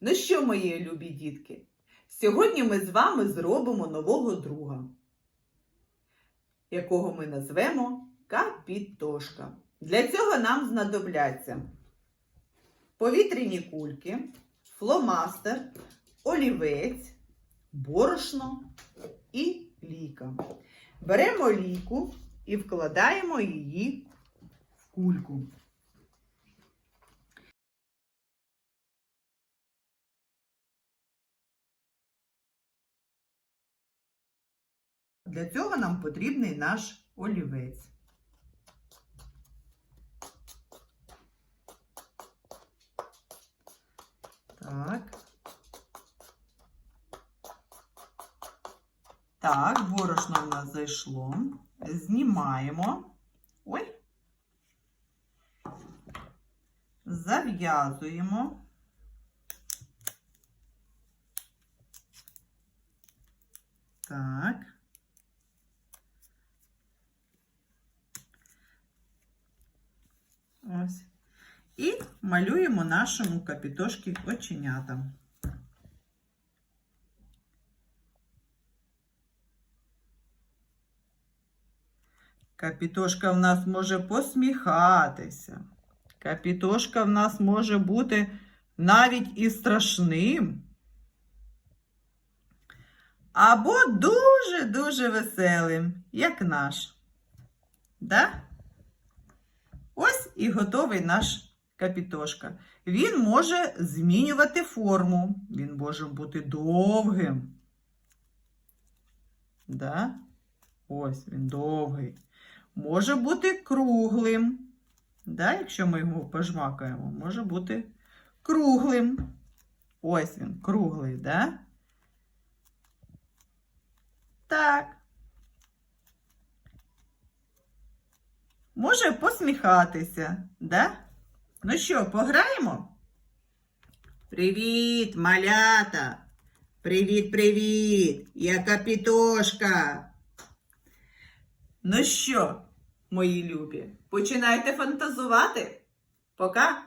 Ну що, мої любі дітки? Сьогодні ми з вами зробимо нового друга, якого ми назвемо Капітошка. Для цього нам знадобляться повітряні кульки, фломастер, олівець, борошно і ліка. Беремо ліку і вкладаємо її в кульку. Для цього нам потрібний наш олівець. Так. Так, борошно в нас зайшло. Знімаємо. Ой. Зав'язуємо. Так. Ось. І малюємо нашому капітошки оченята. Капітошка в нас може посміхатися. Капітошка в нас може бути навіть і страшним. Або дуже-дуже веселим, як наш. Да? Ось і готовий наш капітошка. Він може змінювати форму. Він може бути довгим. Да? Ось він довгий. Може бути круглим. Да? Якщо ми його пожмакаємо, може бути круглим. Ось він, круглий, да? Так. Може посміхатися, да? Ну що, пограємо? Привіт, малята! Привіт, привіт! Я капітошка. Ну що, мої любі, починайте фантазувати. Пока!